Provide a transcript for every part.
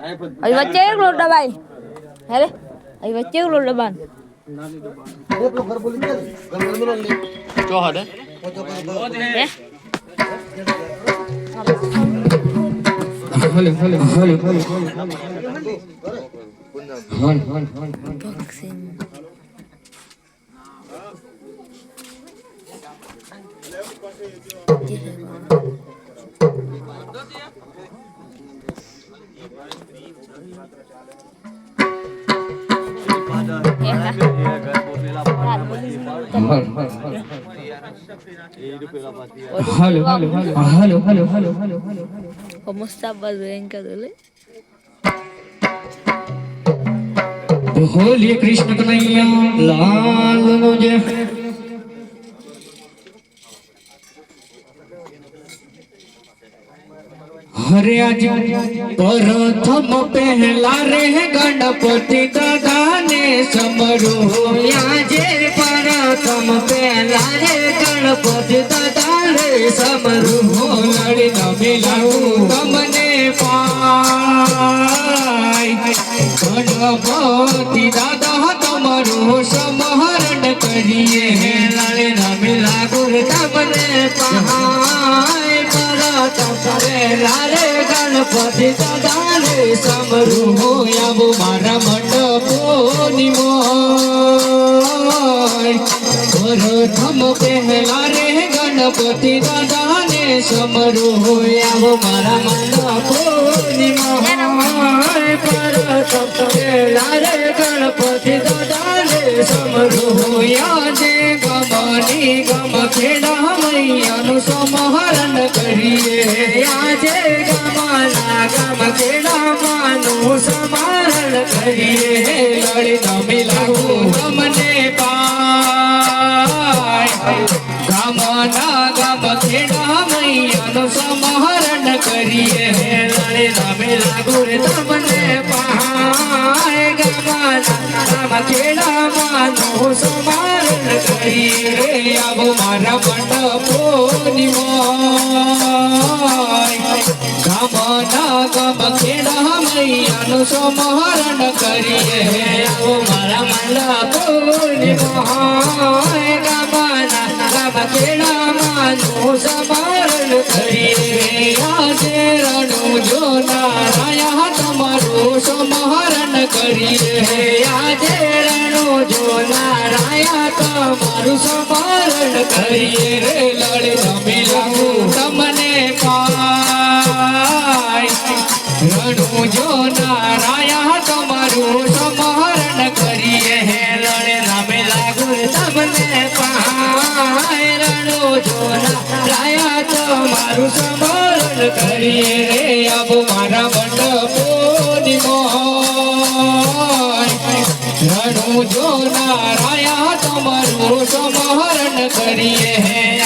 अभी बच्चे एक लोटा भाई अरे अभी बच्चे एक लोटा बान क्यों हद है hello hello hello hello hello boxing Thank you. Ba rin ka dulu? બોલીએ કૃષ્ણ કનૈયા લાલનો જય હરે આજ પ્રથમ પહેલા રે ગણપતિ દાદાને સમરો આજે પ્રથમ પહેલા રે ગણપતિ દાદા રે સમરો લડી ન મિલાવું તમને પાય. ગણપતિ દાદા તમારું સમહરણ કરીએ લાલે રામે લાગુર તમને પહાય પરત કરે લાલે ગણપતિ દાદા રે સમરું હોયાબુ મારા મંડપોની મોય પ્રથમ પહેલા રે ગણપતિ દાદાને સમરું હોયાબુ મારા મંડપોની મોય પ્રથમ પહેલા રે ગણપતિ દાદાને સમરું જે ગમની ગમ ખેડા મૈયાનું સમહરણ કરીએ. આજે ગમના ગમ ખેડા માનું સમારણ કરીએ. લડી રે તમને પાય ગમના ગમ ખેડા માનું સમહરણ કરીએ આવો મારા મંડપોની મોય. ગામના ગમ ખેડા મૈયાનું સમહરણ કરીએ આવો મારા મંડપોની મોય. ગામના ગમ ખેડા માનું સમહરણ કરીએ રે, લડે જમીલાવું તમને પાય રણુ જો નારાયા, તમારું સમરણ કરીએ હે, લડે રામે લાગુ તમને પાય રણુ જો નારાયા, તમારું સમરણ કરીએ રે મારા મંડપો મોય રણુ જો નારાયા, તમારું સમહરણ કરીએ હે.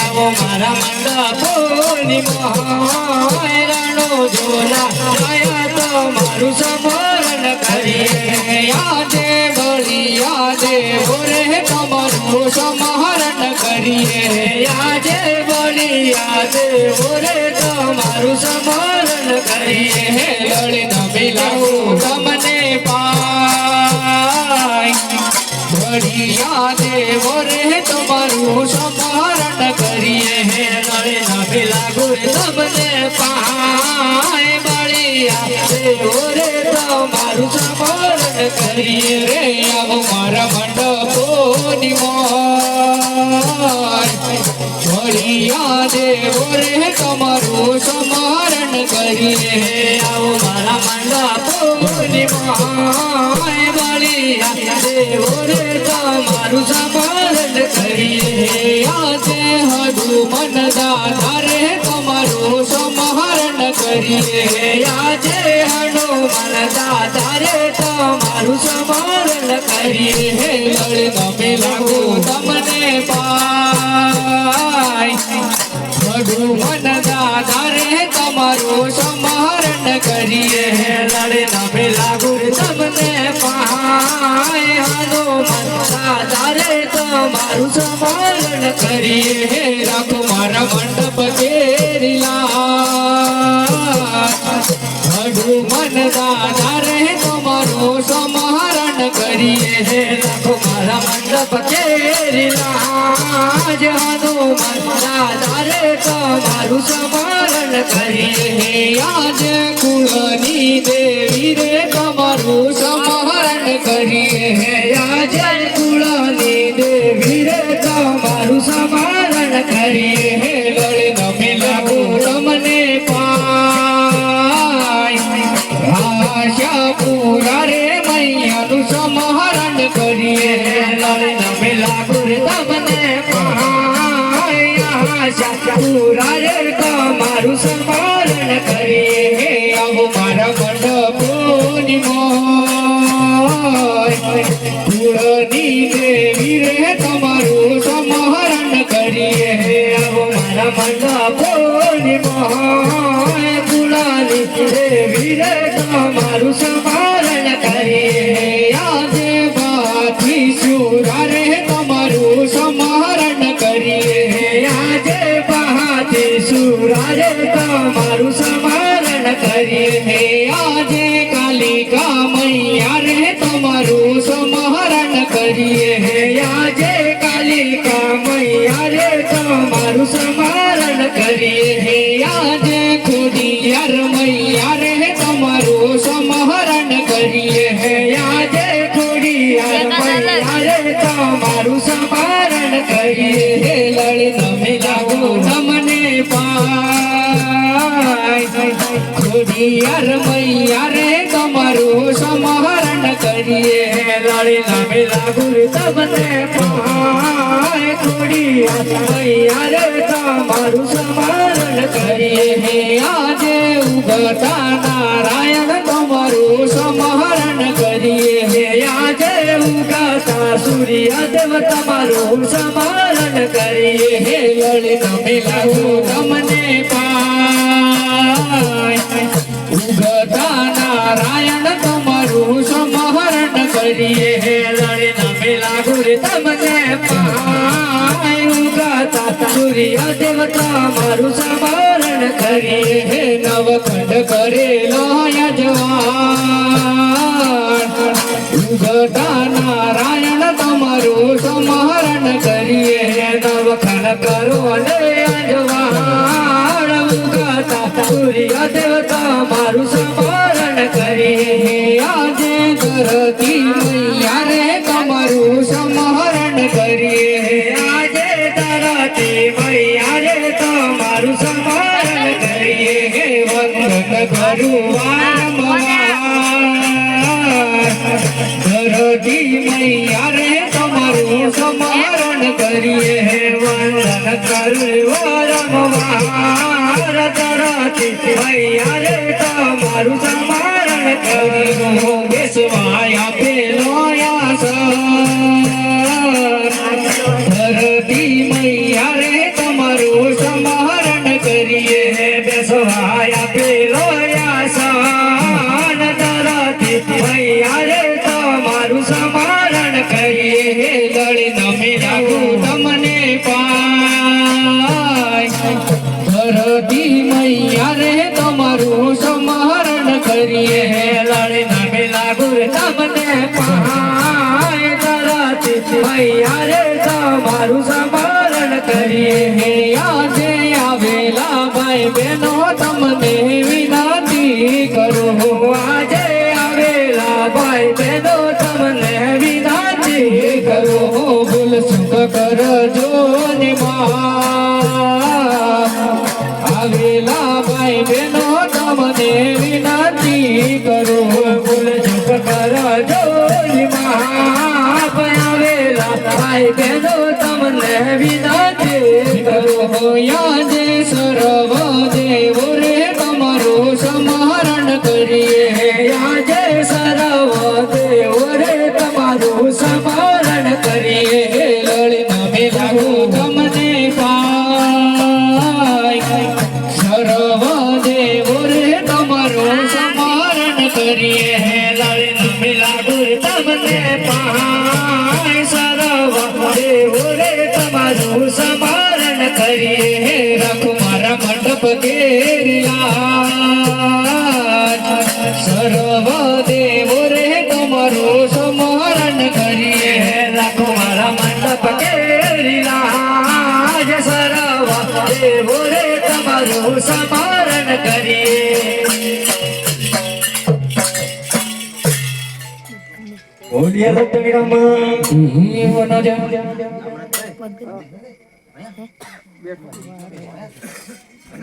કરીએ હે. યાદે બળી યાદે બોરે તમારું સમહરણ કરીએ હે. યાદે બળી યાદે બોરે તમારું સમહરણ મિલાવું બળિયા દેવો રે તમારું સમરણ કરીએ હે નળે ના પેલા ગુર તમને પાય બળિયા દેવો રે તમારું સમરણ આવો મારા મંડપોની મોય लगी है आओ मारा मंडा पूरी माय वाली देव रे का समरण समारण करिए। आते हजू मन दाता रे कमरो करिए। आते हनुमान दाता रे कमारू समाहरण करिए। लड़ न मिलागो तमने पाय हजू मन दाता रे लिए है लड़ना में लागू। सबने पाए हारो मनता तारे तो तुम्हारू समारण करिए है राखो मारा मंडप के रिला मन दादा रे तुम्हारो समारण करिए है राखो मारा मंडप केरीला हानो मन दादा रे तो मारू समारण करिए है આજે કુળની દેવી રે તમારું સમારણ শ্রাবণ পূর্ণিমায় পুরনি দেবী রে তোমারু সমহরণ করিয়ে আমার মন পূর্ণিমায় পুরানি দেবী রে তোমারু সমহরণ করিয়ে আজে বাতি সুরা রে তোমারু সমহরণ করিয়ে আজে বাতি সুরা রে তোমারু সম કરીએ હે આજે ખોડિયાર મૈયા રે તમારું સમારણ કરીએ હે લળ તમે લાગો તમને પાય. ખોડિયાર મૈયા રે તમારું સમારણ કરીએ હે લળ તમે લાગો તમને પાય. ખોડિયાર મૈયા રે તમારું સમારણ કરીએ હે આજે ઉગતા સૂર્ય દેવ તમારું સમારણ કરીએ હે લળ તમે લાગો તમને પાય ઉગતા નારાયણ તમારું સમારણ કરીએ હે લળ તમે લાગો રે તમને પાય ઉગતા સૂર્ય દેવ તમારું સમારણ કરીએ હે નવખંડ કરેલો યજવાન ઉગતા નારાયણ તમારું સ્મરણ કરીએ હે નવખંડ કરો અજવાણ ઉગતા સૂર્ય દેવ તમારું સમારણ કરીએ આજે ધરતી કરું મૈયા રે તમારું સમારણ કર્યું બેસવાયા સમારણ કરીએ આજે સર્વ દેવો રે તમારું સમારણ કરીએ લળ નમે લાગુ તમને પાય સર્વ દેવો રે તમારું સમારણ કરીએ લળ નમે લાગુ તમને પાય સર્વ દેવો રે તમારું સમારણ કરીએ રાખો મારા મંડપ કેરિયા દેવો રે તમારું સમારણ કરીએ. રામ